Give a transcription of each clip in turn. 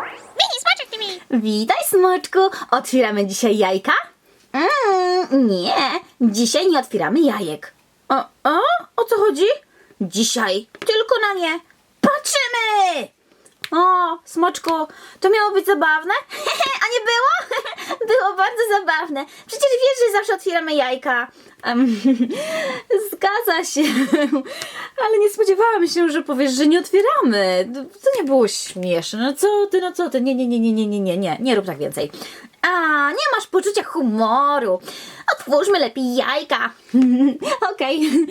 Mini smaczek tymi! Witaj, smoczku! Otwieramy dzisiaj jajka? Mm, nie, dzisiaj nie otwieramy jajek. O, o, o co chodzi? Dzisiaj tylko na nie patrzymy! O, smoczku, to miało być zabawne? A nie było? było bardzo zabawne. Przecież wiesz, że zawsze otwieramy jajka. Zgadza się. Ale nie spodziewałam się, że powiesz, że nie otwieramy. To nie było śmieszne. No co ty, no co ty? Nie, nie, nie, nie, nie, nie, nie, nie. Nie rób tak więcej. A, nie masz poczucia humoru. Otwórzmy lepiej jajka. Okej.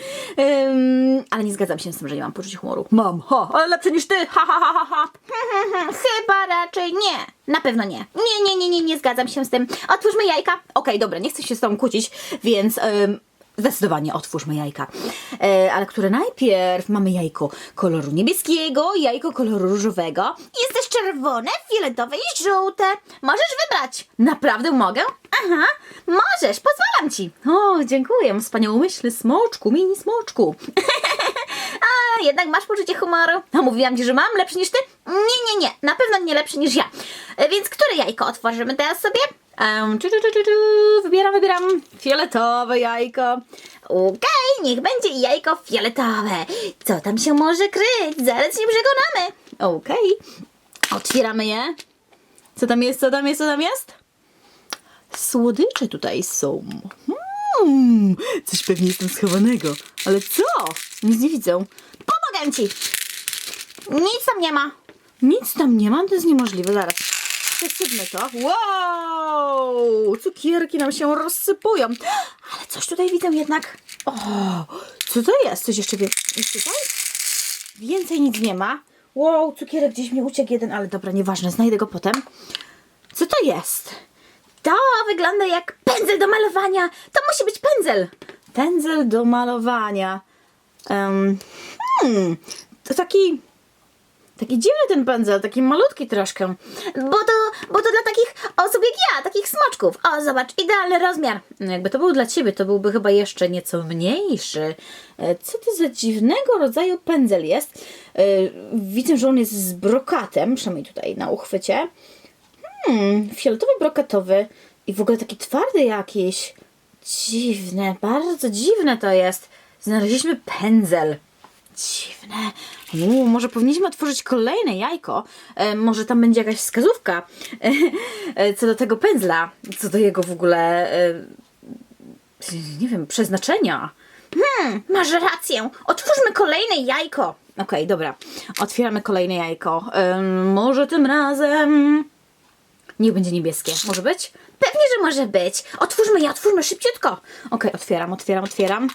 Ale nie zgadzam się z tym, że nie mam poczucia humoru. Mam, ha, ale lepsze niż ty. Ha, ha, ha, ha, ha. Chyba raczej nie. Na pewno nie. Nie, nie, nie, nie, nie zgadzam się z tym. Otwórzmy jajka. Okej, dobra, nie chcę się z tobą kłócić, więc em, zdecydowanie otwórzmy jajka. E, ale które najpierw mamy jajko koloru niebieskiego, jajko koloru różowego. Jest też czerwone, fioletowe i żółte. Możesz wybrać. Naprawdę mogę? Aha, możesz, pozwalam ci. O, dziękuję, wspaniałomyślny smoczku, mini smoczku. A, jednak masz poczucie humoru. A mówiłam ci, że mam lepszy niż ty? Nie, nie, nie, na pewno nie lepszy niż ja. E, Więc które jajko otworzymy teraz sobie? Um, czu, czu, czu, czu. Wybieram, wybieram. Fioletowe jajko. Okej, niech będzie jajko fioletowe. Co tam się może kryć? Zaraz się przekonamy. Okej. Otwieramy je. Co tam jest, co tam jest, co tam jest? Słodycze tutaj są. Hmm, coś pewnie jest tam schowanego. Ale co? Nic nie widzę. Pomogę ci. Nic tam nie ma. Nic tam nie ma? To jest niemożliwe. Zaraz. Przesypmy to. Wow! Cukierki nam się rozsypują. Ale coś tutaj widzę jednak. O, co to jest? Coś jeszcze jest tutaj? Więcej nic nie ma. Wow, cukierek gdzieś mi uciekł jeden, ale dobra, nieważne, znajdę go potem. Co to jest? To wygląda jak pędzel do malowania. To musi być pędzel. Pędzel do malowania. Em, hmm, to taki. Taki dziwny ten pędzel, taki malutki troszkę. Bo to, bo to dla takich osób jak ja, takich smoczków. O, zobacz, idealny rozmiar. No jakby to był dla ciebie, to byłby chyba jeszcze nieco mniejszy. E, Co to za dziwnego rodzaju pędzel jest? E, Widzę, że on jest z brokatem, przynajmniej tutaj na uchwycie. Hmm, fioletowy brokatowy i w ogóle taki twardy jakiś. Dziwne, bardzo dziwne to jest. Znaleźliśmy pędzel. Dziwne. Uuu, może powinniśmy otworzyć kolejne jajko. E, może tam będzie jakaś wskazówka e, e, co do tego pędzla. Co do jego w ogóle, e, nie wiem, przeznaczenia. Hmm, masz rację. Otwórzmy kolejne jajko. Okej, dobra. Otwieramy kolejne jajko. Em, może tym razem... Niech będzie niebieskie. Może być? Pewnie, że może być. Otwórzmy je, otwórzmy szybciutko. Okej, otwieram, otwieram, otwieram.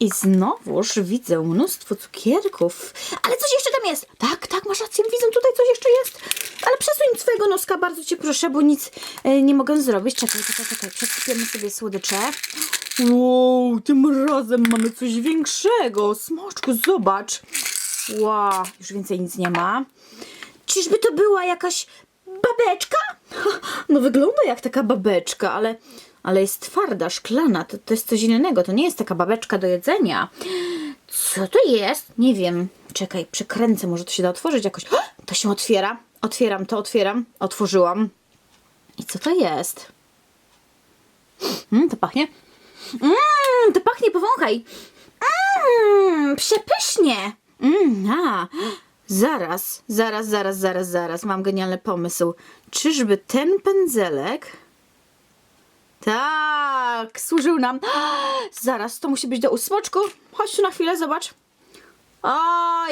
I znowuż widzę mnóstwo cukierków. Ale coś jeszcze tam jest. Tak, tak, masz rację, widzę tutaj coś jeszcze jest. Ale przesuń swojego noska, bardzo cię proszę, bo nic e, nie mogę zrobić. Czekaj, czekaj, czekaj. Przesypiemy sobie słodycze. Wow, tym razem mamy coś większego. Smoczku, zobacz. Wow, już więcej nic nie ma. Czyżby to była jakaś babeczka? No wygląda jak taka babeczka, ale, ale jest twarda, szklana. To, to jest coś innego. To nie jest taka babeczka do jedzenia. Co to jest? Nie wiem. Czekaj, przekręcę. Może to się da otworzyć jakoś. To się otwiera. Otwieram to, otwieram. Otworzyłam. I co to jest? Mm, to pachnie. Mmm, to pachnie, powąchaj. Mmm, przepysznie. Mmm, a. Zaraz, zaraz, zaraz, zaraz, zaraz. Mam genialny pomysł. Czyżby ten pędzelek... Tak, służył nam. Zaraz, to musi być do usmoczku. Chodź tu na chwilę, zobacz. O,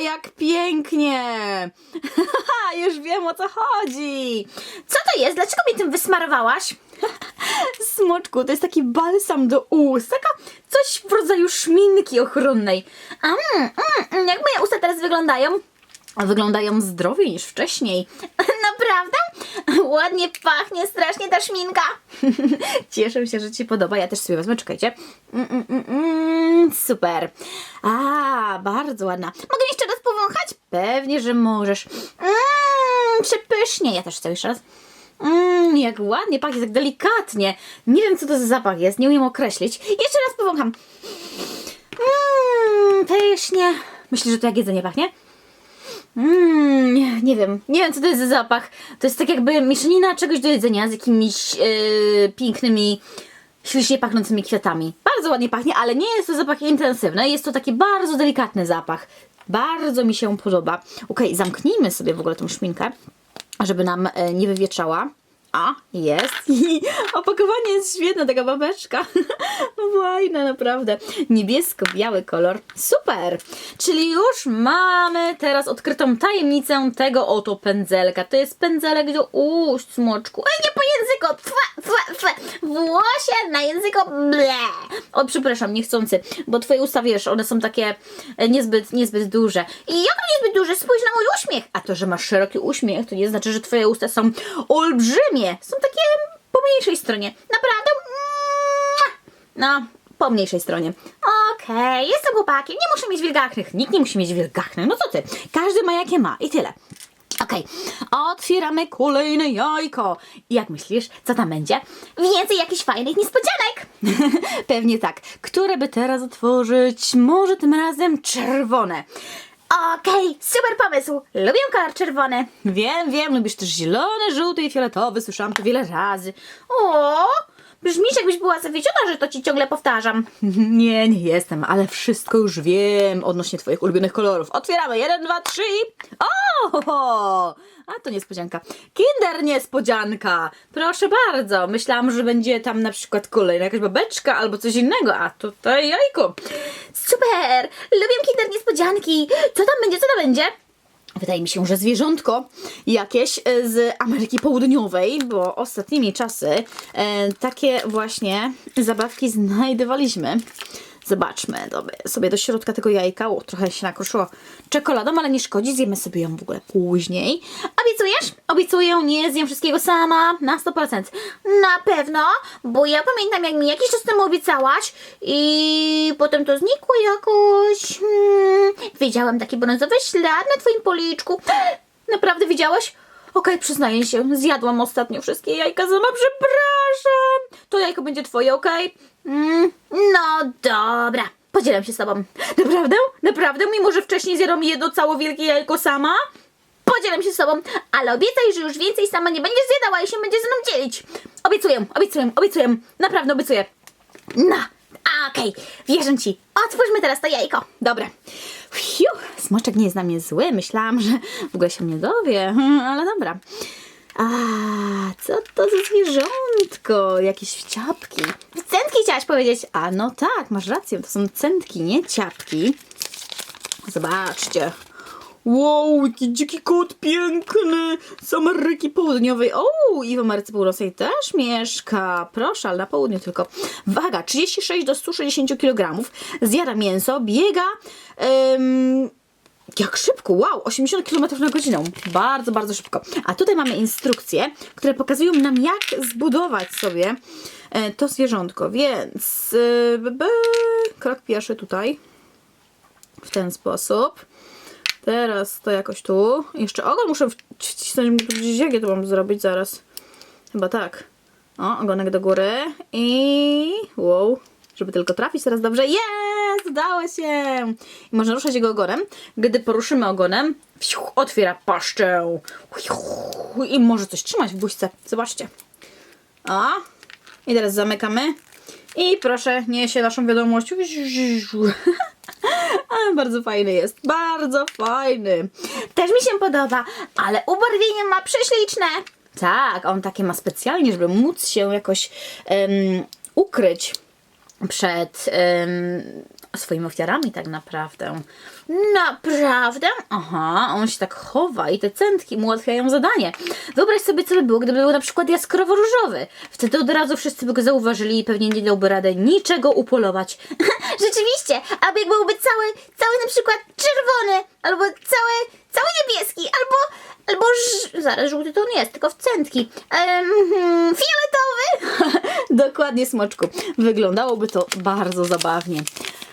jak pięknie! Już wiem o co chodzi. Co to jest? Dlaczego mnie tym wysmarowałaś? Smoczku, to jest taki balsam do ust. Taka coś w rodzaju szminki ochronnej. Mm, mm, mm, jak moje usta teraz wyglądają? Wyglądają zdrowiej niż wcześniej. Naprawdę? Ładnie pachnie strasznie ta szminka. Cieszę się, że Ci podoba. Ja też sobie wezmę, czekajcie. Mm, mm, mm, super. A, bardzo ładna. Mogę jeszcze raz powąchać? Pewnie, że możesz. Mm, przepysznie. Ja też chcę jeszcze raz. Mmm, jak ładnie pachnie, tak delikatnie. Nie wiem, co to za zapach jest, nie umiem określić. Jeszcze raz powącham. Mmm, pysznie. Myślisz, że to jak jedzenie pachnie? Mmm, nie, nie wiem, nie wiem co to jest za zapach. To jest tak jakby mieszanina czegoś do jedzenia z jakimiś yy, pięknymi, ślicznie pachnącymi kwiatami. Bardzo ładnie pachnie, ale nie jest to zapach intensywny, jest to taki bardzo delikatny zapach. Bardzo mi się podoba. Okej, zamknijmy sobie w ogóle tą szminkę, żeby nam e, nie wywietrzała. A, jest. I opakowanie jest świetne, taka babeczka. No fajne, naprawdę. Niebiesko-biały kolor. Super! Czyli już mamy teraz odkrytą tajemnicę tego oto pędzelka. To jest pędzelek do ust, smoczku. Ej, nie po języku! Twa, twa, twa. Włosie na języku. Ble. O, przepraszam, niechcący, bo twoje usta, wiesz, one są takie e, niezbyt, niezbyt duże. I jak niezbyt duże? Spójrz na mój uśmiech. A to, że masz szeroki uśmiech, to nie znaczy, że twoje usta są olbrzymie. Są takie po mniejszej stronie. Naprawdę? No, po mniejszej stronie. Okej, jestem chłopakiem, nie muszę mieć wielgachnych. Nikt nie musi mieć wielgachnych. No co ty? Każdy ma jakie ma i tyle. Okej, otwieramy kolejne jajko. I jak myślisz, co tam będzie? Więcej jakichś fajnych niespodzianek. Pewnie tak. Które by teraz otworzyć? Może tym razem czerwone. Okej, super pomysł. Lubię kolor czerwony. Wiem, wiem, lubisz też zielony, żółty i fioletowy. Słyszałam to wiele razy. O, brzmisz jakbyś była zawiedziona, że to ci ciągle powtarzam. Nie, nie jestem, ale wszystko już wiem odnośnie twoich ulubionych kolorów. Otwieramy. Jeden, dwa, trzy i... O! A to niespodzianka. Kinder niespodzianka! Proszę bardzo. Myślałam, że będzie tam na przykład kolejna jakaś babeczka albo coś innego, a tutaj jajko. Super! Lubię kinder niespodzianki. Co tam będzie, co tam będzie? Wydaje mi się, że zwierzątko jakieś e, z Ameryki Południowej, bo ostatnimi czasy e, takie właśnie zabawki znajdowaliśmy. Zobaczmy sobie do środka tego jajka. O, trochę się nakruszyło czekoladą, ale nie szkodzi, zjemy sobie ją w ogóle później. Obiecujesz? Obiecuję, nie zjem wszystkiego sama na 100%. Na pewno, bo ja pamiętam jak mi jakiś czas temu obiecałaś i potem to znikło jakoś. Hmm, widziałam taki brązowy ślad na twoim policzku. Naprawdę widziałeś? Okej, przyznaję się, zjadłam ostatnio wszystkie jajka sama, przepraszam. To jajko będzie twoje, okej? Mm, no dobra, podzielam się z tobą. Naprawdę? Naprawdę? Mimo, że wcześniej zjadłam jedno cało wielkie jajko sama? Podzielam się z tobą, ale obiecaj, że już więcej sama nie będziesz zjadała i się będzie ze mną dzielić. Obiecuję, obiecuję, obiecuję. Naprawdę obiecuję. No, okej, wierzę ci. Otwórzmy teraz to jajko. Dobra. Fiu, smoczek nie jest na mnie zły. Myślałam, że w ogóle się mnie dowie, Hmm, ale dobra. A, co to za zwierzątko? Jakieś ciapki. Centki chciałaś powiedzieć. A, no tak, masz rację, to są centki, nie ciapki. Zobaczcie. Wow, jaki dziki kot piękny! Z Ameryki Południowej. O, i w Ameryce Północnej też mieszka. Proszę, ale na południu tylko. Waga 36 do 160 kg. Zjada mięso, biega. em, jak szybko, wow, 80 km na godzinę. Bardzo, bardzo szybko. A tutaj mamy instrukcje, które pokazują nam, jak zbudować sobie e, to zwierzątko. Więc b, krok pierwszy tutaj. W ten sposób. Teraz to jakoś tu. Jeszcze ogon muszę wcisnąć. Gdzieś jak ja to mam zrobić zaraz? Chyba tak. O, ogonek do góry. I wow. Żeby tylko trafić teraz dobrze. Jest! Udało się! I można ruszać jego ogonem. Gdy poruszymy ogonem, otwiera paszczę. I może coś trzymać w buźce. Zobaczcie. O! I teraz zamykamy. I proszę, niesie naszą wiadomość. Ale bardzo fajny jest. Bardzo fajny. Też mi się podoba, ale ubarwienie ma prześliczne. Tak, on takie ma specjalnie, żeby móc się jakoś em, ukryć przed em, swoimi ofiarami tak naprawdę. Naprawdę? Aha, on się tak chowa i te centki mu ułatwiają zadanie. Wyobraź sobie, co by było, gdyby był na przykład jaskrawo-różowy. Wtedy od razu wszyscy by go zauważyli i pewnie nie dałby rady niczego upolować. Rzeczywiście, jak byłby cały, cały na przykład czerwony, albo cały, cały niebieski, albo, albo ż- zaraz żółty to on jest, tylko w centki. Em, hmm, fioletowy. Dokładnie, smoczku. Wyglądałoby to bardzo zabawnie.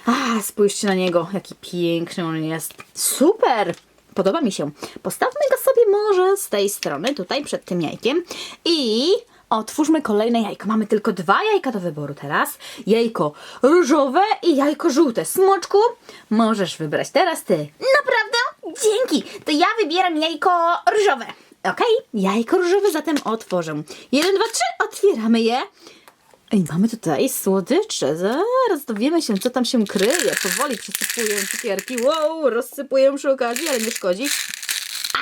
A, spójrzcie na niego, jaki piękny on jest. Super! Podoba mi się. Postawmy go sobie może z tej strony, tutaj przed tym jajkiem. I otwórzmy kolejne jajko. Mamy tylko dwa jajka do wyboru teraz. Jajko różowe i jajko żółte. Smoczku, możesz wybrać teraz ty. Naprawdę? Dzięki. To ja wybieram jajko różowe. Okej, jajko różowe zatem otworzę. Jeden, dwa, trzy, otwieramy je. Ej, mamy tutaj słodycze. Zaraz dowiemy się, co tam się kryje. Powoli przysypuję cukierki. Wow, rozsypuję przy okazji, ale nie szkodzi. A,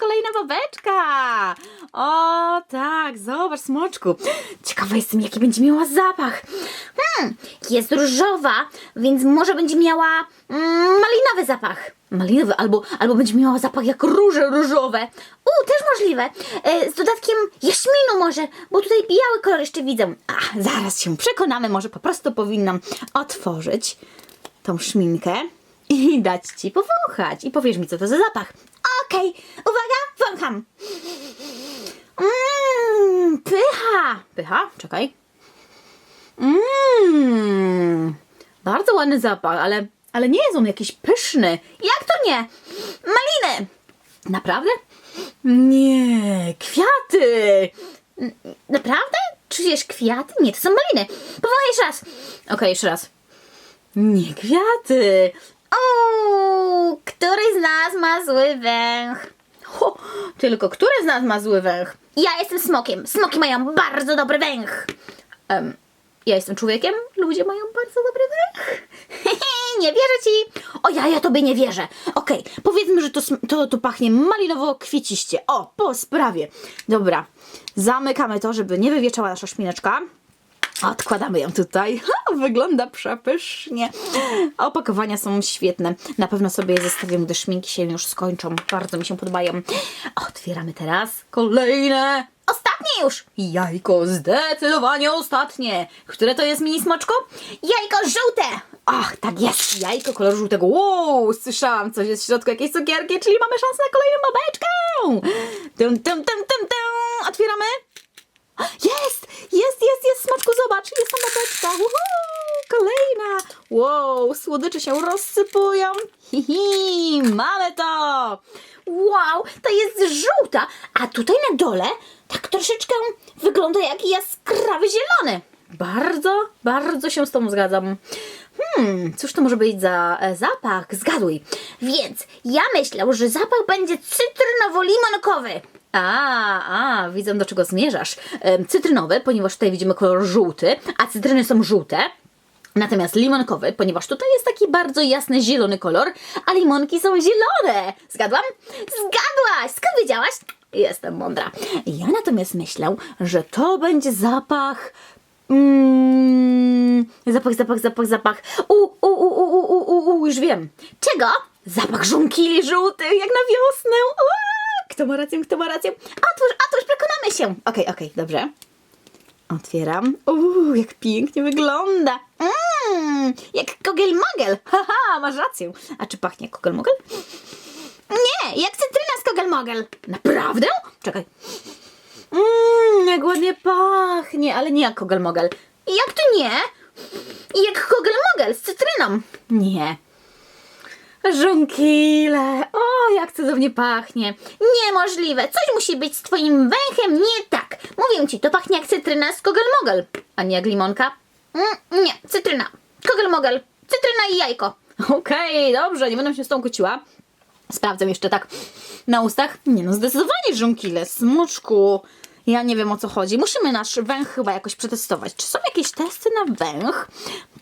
kolejna babeczka! O, tak, zobacz, smoczku. Ciekawa jestem, jaki będzie miała zapach. Hmm, jest różowa, więc może będzie miała mm, malinowy zapach. Malinowy, albo, albo będzie miała zapach jak róże różowe. U, też możliwe. E, z dodatkiem jaśminu może, bo tutaj biały kolor jeszcze widzę. A, zaraz się przekonamy, może po prostu powinnam otworzyć tą szminkę i dać ci powąchać. I powiesz mi, co to za zapach. Okej, uwaga, wącham. Mmm, pycha. Pycha? Czekaj. Mmm, bardzo ładny zapach, ale, ale nie jest on jakiś pyszny. Jak to nie? Maliny. Naprawdę? Nie, kwiaty. Naprawdę? Czujesz kwiaty? Nie, to są maliny. Powoli jeszcze raz. Okej, jeszcze raz. Nie kwiaty. O, który z nas ma zły węch? Ho, tylko który z nas ma zły węch? Ja jestem smokiem. Smoki mają bardzo dobry węch. Em, ja jestem człowiekiem. Ludzie mają bardzo dobry węch. nie wierzę ci. O ja, ja tobie nie wierzę. Okej, powiedzmy, że to, to, to pachnie malinowo-kwieciście. O, po sprawie. Dobra, zamykamy to, żeby nie wywieczała nasza szmineczka. Odkładamy ją tutaj. Wygląda przepysznie. Opakowania są świetne. Na pewno sobie je zestawię, gdy szminki się już skończą. Bardzo mi się podobają. Otwieramy teraz kolejne. Ostatnie już! Jajko, zdecydowanie ostatnie. Które to jest mini smoczko? Jajko żółte! Ach, tak jest, jajko koloru żółtego. Wow, słyszałam coś jest w środku, jakieś cukierki, czyli mamy szansę na kolejną babeczkę. Tum, tum, tum, tum, tum. Otwieramy. Jest! Jest, jest, jest, smaczku, zobacz, jest tam babeczka. Uhu, kolejna. Wow, słodycze się rozsypują. Hihi, mamy to. Wow, to jest żółta, a tutaj na dole tak troszeczkę wygląda jak jaskrawy zielony. Bardzo, bardzo się z tą zgadzam. Hmm, cóż to może być za e, zapach? Zgaduj. Więc ja myślę, że zapach będzie cytrynowo-limonkowy. A, a, widzę do czego zmierzasz. Em, Cytrynowy, ponieważ tutaj widzimy kolor żółty, a cytryny są żółte. Natomiast limonkowy, ponieważ tutaj jest taki bardzo jasny zielony kolor, a limonki są zielone. Zgadłam? Zgadłaś! Skąd wiedziałaś? Jestem mądra. Ja natomiast myślę, że to będzie zapach. Mm, zapach, zapach, zapach, zapach. U, u, u, u, u, u, u, u, już wiem. Czego? Zapach żonkili żółtych, jak na wiosnę. Kto ma rację, kto ma rację? Otwórz, otwórz, przekonamy się. Okej, okej, dobrze. Otwieram. Uuu, jak pięknie wygląda. Mmm, jak kogel-mogel. Haha, masz rację. A czy pachnie jak kogel-mogel? Nie, jak cytryna z kogel-mogel. Naprawdę? Czekaj. Mmm, jak ładnie pachnie, ale nie jak kogel-mogel. Jak to nie? Jak kogel-mogel z cytryną. Nie. Żonkile. O, jak cudownie pachnie. Niemożliwe. Coś musi być z twoim węchem nie tak. Mówię ci, to pachnie jak cytryna z kogel-mogel, a nie jak limonka. Mm, nie, cytryna. Kogel-mogel. Cytryna i jajko. Okej, dobrze, nie będę się z tą kłóciła. Sprawdzam jeszcze tak na ustach. Nie no, zdecydowanie żonkile, smoczku. Ja nie wiem o co chodzi. Musimy nasz węch chyba jakoś przetestować. Czy są jakieś testy na węch?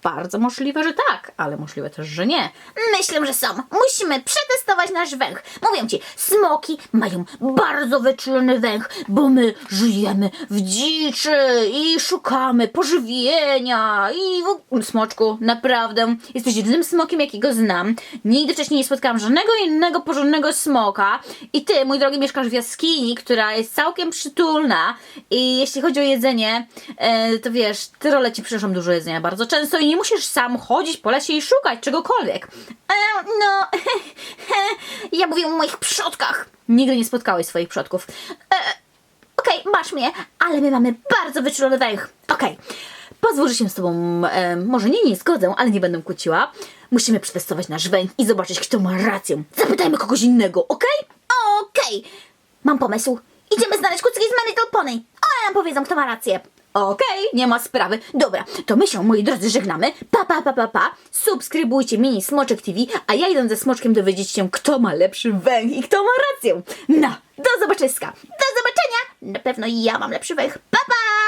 Bardzo możliwe, że tak, ale możliwe też, że nie. Myślę, że są. Musimy przetestować nasz węch. Mówię ci, smoki mają bardzo wyczulony węch, bo my żyjemy w dziczy i szukamy pożywienia i w... Smoczku, naprawdę, jesteś jedynym smokiem, jakiego znam. Nigdy wcześniej nie spotkałam żadnego innego porządnego smoka i ty, mój drogi, mieszkasz w jaskini, która jest całkiem przytulna i jeśli chodzi o jedzenie, e, to wiesz, te role ci przynoszą dużo jedzenia bardzo często i nie musisz sam chodzić po lesie i szukać czegokolwiek. E, no, ja mówię o moich przodkach. Nigdy nie spotkałeś swoich przodków. E, Okej, masz mnie, ale my mamy bardzo wyczulony węch. Okej, pozwól, że się z tobą, e, może nie, nie zgodzę, ale nie będę kłóciła. Musimy przetestować nasz węch i zobaczyć, kto ma rację. Zapytajmy kogoś innego, okej? Okej, mam pomysł. Idziemy znaleźć kucyki z My Little Pony. One nam powiedzą, kto ma rację. Okej, nie ma sprawy. Dobra, to my się, moi drodzy, żegnamy. Pa, pa, pa, pa, pa. Subskrybujcie mini Smoczek TV, a ja idę ze Smoczkiem dowiedzieć się, kto ma lepszy węch i kto ma rację. No, do zobaczyska. Do zobaczenia. Na pewno ja mam lepszy węch. Pa, pa!